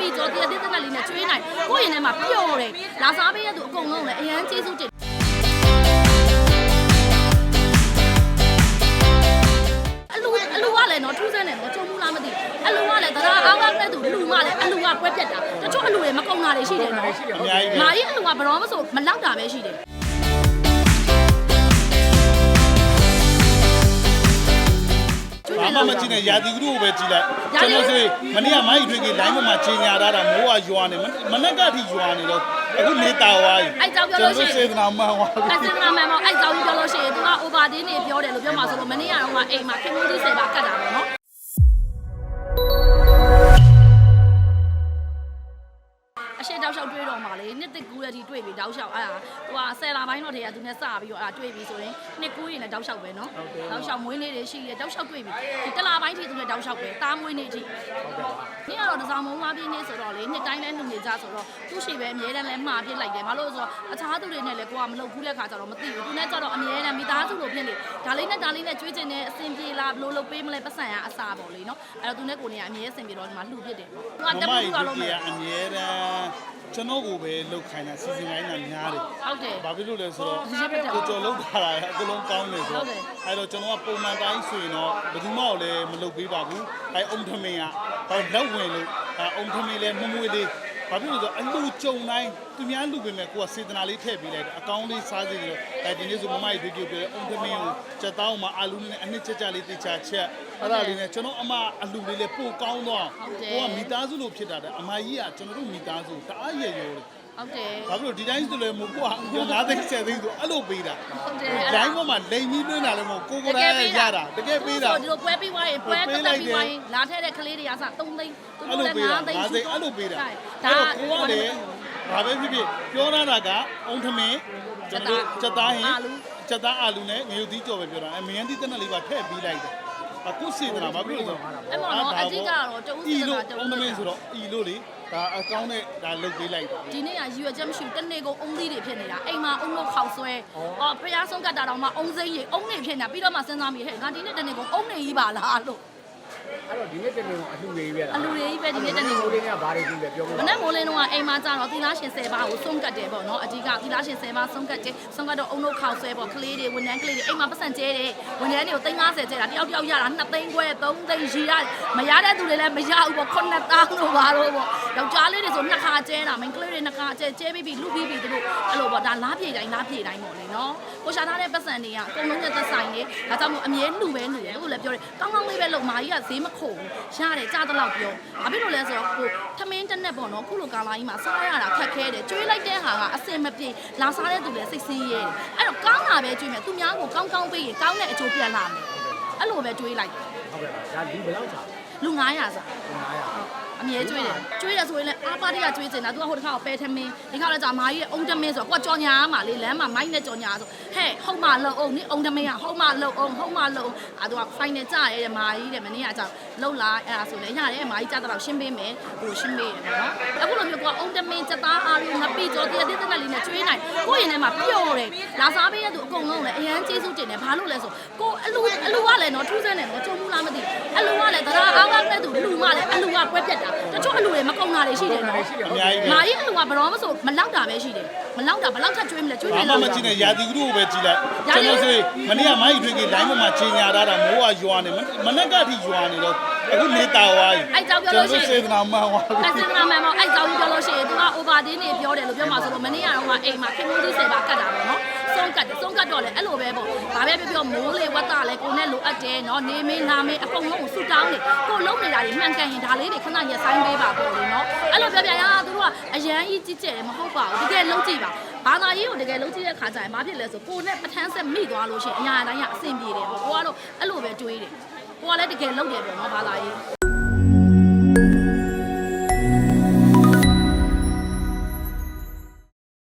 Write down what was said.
ပြီးကြောတရသေးသက်လေးနဲ့ကျွေးနိုင်ကိုယ့်ရင်ထဲမှာပျော်တယ်လာစားပေးတဲ့သူအကုန်လုံးလည်းအရန်ကျေးဇူးတင်အလူအလူကလည်းနော်ထူးဆန်းတယ်နော်ချုံမှုလားမသိအလူကလည်းသဒ္ဒါအားကားတဲ့သူလူကလည်းအလူကပွဲပြက်တာတချို့အလူတွေမကုံတာတွေရှိတယ်နော်မာကြီးအလူကဘယ်တော့မှဆိုမလောက်တာပဲရှိတယ် ဘာမှမကြည့်နဲ့ရာသီဥတုကိုပဲကြည့်လိုက်ကျွန်တော်ဆိုမနေ့ကမိုင်းထွေးကြီး line ပေါ်မှာချိန်ညာထားတာမိုးကရွာနေမနက်ကထိရွာနေတော့အခုနေတာသွားပြီအဲ့ကြောင့်ပြောလို့ရှိရင်စေတနာမှန်သွားပြီအစင်နာမန်မောင်အဲ့ကြောင့်ပြောလို့ရှိရင် तू က over တင်းနေပြောတယ်လို့ပြောမှာဆိုလို့မနေ့ကတော့ကအိမ်မှာခင်ဗျူးကြီးဆယ်ပါကတ်တာပေါ့နော် နှစ်တစ်ကူးရတီတွေးပြီးတောက်လျှောက်အဲ့ဒါဟိုဟာဆယ်လာပိုင်းတော့တည်းကသူနဲ့စပြီးတော့အဲ့ဒါတွေးပြီးဆိုရင်နှစ်ကူးရင်လည်းတောက်လျှောက်ပဲနော်တောက်လျှောက်မွေးနေ့တွေရှိတယ်တောက်လျှောက်တွေးပြီးဒီတလာပိုင်းထိသူနဲ့တောက်လျှောက်ပဲတားမွေးနေ့ထိနေ့ကတော့တစားမုံမပြင်းနေဆိုတော့လေနှစ်တိုင်းလည်းလူနေကြဆိုတော့သူ့ရှိပဲအမြဲတမ်းလည်းမှားပြစ်လိုက်တယ်ဘာလို့လဲဆိုတော့အခြားသူတွေနဲ့လည်းကိုကမလုပ်ဘူးလက်ခါကျတော့မသိဘူးသူနဲ့ကျတော့အမြဲတမ်းမိသားစုလိုဖြစ်နေဒါလေးနဲ့ဒါလေးနဲ့ကြွေးကျင်တဲ့အဆင်ပြေလားဘလို့လုပ်ပေးမလဲပတ်စံရအစားပေါ့လေနော်အဲ့တော့သူနဲ့ကိုနေကအမြဲအဆင်ပြေတော့ဒီမှာလှူပြစ်တယ်ပေါ့သူကမတက်မဘူးကြီးကလုံးကမယ်အမြဲတမ်းကျွန်တော်ကိုပဲလောက်ခိုင်းတာစီစဉ်ခိုင်းတာများတယ်ဟုတ်တယ်ဘာဖြစ်လို့လဲဆိုတော့ရစ်ပတ်တယ်ကိုကျော်လောက်ထားတာအကလုံးကောင်းနေဆိုဟုတော့တ်တယ်အဲ့တော့ကျွန်တော်ကပုံမှန်တိုင်းဆိုရင်တော့ဘယ်သူမှလည်းမလုပ်ပေးပါဘူးအဲ့အုံထမင်းကဟောလက်ဝင်လို့အဲ့အုံထမင်းလည်းမမွေးသေးဘာဖြစ်လို့လဲဆိုတော့အလူကြုံတိုင်းသူများလူပေမဲ့ကိုကစေတနာလေးထည့်ပေးလိုက်တယ်အကောင်းလေးစားစီလို့အဲ့ဒီနေ့ဆိုမမကြီးဗီဒီယိုပြောတယ်အုံထမင်းကိုစက်တောင်းမှာအာလူနဲ့အနှစ်ချက်ချက်လေးတိချာချက်အဲ့ဒါလေးနဲ့ကျွန်တော်အမအလူလေးလည်းပို့ကောင်းတော့ကိုကမိသားစုလို့ဖြစ်တာတဲ့အမကြီးကကျွန်တော်တို့မိသားစုတအားရရရောတယ် ဟုတ်တယ်ဘာဖြစ်လို့ဒီတိုင်းဆိုလည်းမဟုတ်ကိုက9သိန်း10သိန်းဆိုအဲ့လိုပေးတာဟုတ်တယ်။ line ပေါ်မှာလိန်ကြီးတွင်းတာလည်းမဟုတ်ကိုကိုယ်တိုင်ရတာတကယ်ပေးတာဒီလိုပွဲပြီးသွားရင်ပွဲတက်တက်ပြီးသွားရင်လာထည့်တဲ့ကလေးတွေကစ3သိန်းသူအဲ့တို့လိုလည်းပေးတာ5သိန်းငါးသိန်းအဲ့လိုပေးတာဒါအဲ့တော့ကိုကလည်းဘာပဲဖြစ်ဖြစ်ပြောရတာကအုံထမင်းကျွန်တော်စက်သားဟင်စက်သားအာလူနဲ့ငရုတ်သီးကြော်ပဲပြောတာအမယန်တီတက်နဲ့လေးပါထည့်ပြီးလိုက်တယ် အခုစေတနာဘာဖြစ်လို့လဲဆိုအဲ့မော်နော်အကြီးကတော့တူးဤစီတလို့နာတူးအုံထမင်းဆိုတော့ဤလို့လေဒါအကောင်းနဲ့ဒါလုတ်ပေးလိုက်တာဒီနေ့ကရွယ်ချက်မရှိဘူးတနေ့ကုန်အုံးသီးတွေဖြစ်နေတာအိမ်မှာအုံးလို့ခေါက်ဆွဲအော်ဖျားဆုံးကတ်တာတော့မှအုံးစိမ့်ကြီးအုံးနေဖြစ်နေတာပြီးတော့မှစဉ်းစားမိဟဲ့ငါဒီနေ့တနေ့ကုန်အုံးနေကြီးပါလားလို့ အဲ့တော့ဒီနေ့တနေ့ကအလှူလေးပဲလားအလူတွေကြီးပဲဒီနေ့တနေ့ကိုကုန်လေးကဘာတွေကြည့်လဲပြောပြမပါနေ့မိုးလင်းတော့အိမ်မှာကြတော့သီလားရှင်10ပါးကိုဆုံးကတ်တယ်ပေါ့နော်အဓိကသီလားရှင်10ပါးဆုံးကတ်တယ်ဆုံးကတ်တော့အုံလို့ခေါက်ဆွဲပေါ့ကလေးတွေဝန်ထမ်းကလေးတွေအိမ်မှာပတ်စံကျဲတယ်ဝန်ထမ်းတွေကို350ကျဲတာတယောက်တယောက်ရတာ2သိန်းခွဲ3သိန်းရီရတယ်မရတဲ့သူတွေလည်းမရဘူးပေါ့9တောင်းလို့ပါတော့ပေါ့ယောက်ျားလေးတွေဆိုနှစ်ခါကျဲတာမိန်းကလေးတွေနှစ်ခါကျဲကျဲပြီးပြီလူပြီးပြီသူတို့အဲ့လိုပေါ့ဒါလားပြေတိုင်းလားပြေတိုင်းပေါ့လေနော်ကိုရှာထားတဲ့ပတ်စံတွေကအကုန်လုံးနဲ့သက်ဆိုင်နေဒါကြောင့်မို့အမြဲလှူပဲလှူတယ်အခုလည်းပြောတယ်ကောင်းကောင်းလေးပဲလုံမာကြီးကဈေးမခုဘူးရတယ်ကြားတော့လောက်ပြောဘာဖြစ်လို့လဲဆိုတော့ကိုထမင်းတစ်နက်ပေါ့နော်ခုလိုကာလာကြီးမှာစားရတာခက်ခဲတယ်ကျွေးလိုက်တဲ့ဟာကအစင်မပြေလာစားတဲ့သူလည်းစိတ်ဆင်းရဲတယ်အဲ့တော့ကောင်းတာပဲကျွေးမယ်သူများကိုကောင်းကောင်းပေးရင်ကောင်းတဲ့အကျိုးပြန်လာမယ်အဲ့လိုပဲတွေးလိုက်တယ်ဟုတ်ကဲ့ပါဒါဒီဘယ်လောက်ချာလူ900စား900 အမြဲကျွေးတယ်ကျွေးတယ်ဆိုရင်လည်းအားပါတရကျွေးချင်တာသူကဟိုတစ်ခါကပဲထမင်းဒီခါလည်းကြာမာကြီးရဲ့အုံတမင်းဆိုတော့ကိုကကြော်ညာမှာလေလမ်းမှာမိုင်းနဲ့ကြော်ညာဆိုဟဲ့ဟုတ်မလုံအောင်နိအုံတမင်းကဟုတ်မလုံအောင်ဟုတ်မလုံအာသူက final ကြရဲတဲ့မာကြီးတဲ့မနေ့ကကြာလှုပ်လာအဲ့ဒါဆိုလည်းရတယ်မာကြီးကြတော့ရှင်းပေးမယ်ဟိုရှင်းပေးရတယ်နော်အခုလိုမျိုးကအုံတမင်းစက်သားအားလုံးငပိကြော်တရတဲ့တက်လေးနဲ့ကျွေးနိုင်ကိုယ့်ရင်ထဲမှာပျော်တယ်လာစားပေးတဲ့သူအကုန်လုံးလည်းအရန်ကျေးဇူးတင်တယ်ဘာလို့လဲဆိုကိုအလူအလူကလည်းနော်ထူးဆန်းတယ်နော်ကြုံမှုလားမသိအလူကလည်းတရား အားကောင်းတဲ့သူလူမှလည်းအလူကကွက်ပြက်တာတချို့အလူတွေမကုံတာတွေရှိတယ်နော်အများကြီးပဲမာကြီးအလူကဘယ်တော့မှဆိုမလောက်တာပဲရှိတယ်မလောက်တာဘယ်လောက်ထပ်ကျွေးမလဲကျွေးဘာနေမှလောက်မတာကြည့်နဲ့ရာသီဥတုကိုပဲကြည့်လိုက်ရာကျွန်သီဥတုတော်ဆိုရင်မနေ့ကမိုင်းထွေးကြီး line ပေါ်မှာချိန်ညာထားတာမိုးကရွာနေမနက်ကထိရွာနေတော့ အခုနေတာသွားပြီအဲ့ကြောင့်ပြောလို့ရှိရင်စေတနာမှန်သွားပြီအစင်နာမန်မောင်အဲ့ကြောင့်ပြောလို့ရှိရင် तू က over တင်းနေပြောတယ်လို့ပြောမှာဆိုလို့မနေ့ကတော့ကအိမ်မှာခင်ဗျူးကြီးဆယ်ပါကတ်တာပေါ့နော်ဆုံးကတ်တယ်ဆုံးကတ်တော့လေအဲ့လိုပဲပေါ့ဘာပဲပြောပြောမိုးလေဝတ်တာလေကိုနဲ့လိုအပ်တယ်နော်နေမင်းနာမင်းအကုန်လုံးကိုဆူတောင်းနေကိုလုံးနေတာတွေမှန်ကန်ရင်ဒါလေးတွေခဏရက်ဆိုင်ပေးပါပေါ့လေနော်အဲ့လိုပြောပြရတာသူတို့ကအရန်ကြီးကြီးကျယ်တယ်မဟုတ်ပါဘူးတကယ်လုံးကြည့်ပါဘာသာရေးကိုတကယ်လုံးကြည့်တဲ့ခါကျရင်ဘာဖြစ်လဲဆိုကိုနဲ့ပထန်းဆက်မိသွားလို့ရှိရင်အရာတိုင်းကအဆင်ပြေတယ်ပေါ့ကိုကတော့အဲ့လိုပဲတွေးတယ် ကိုကလည်းတကယ်လုံးတယ်ပေါ့နော်ဘာသာရေး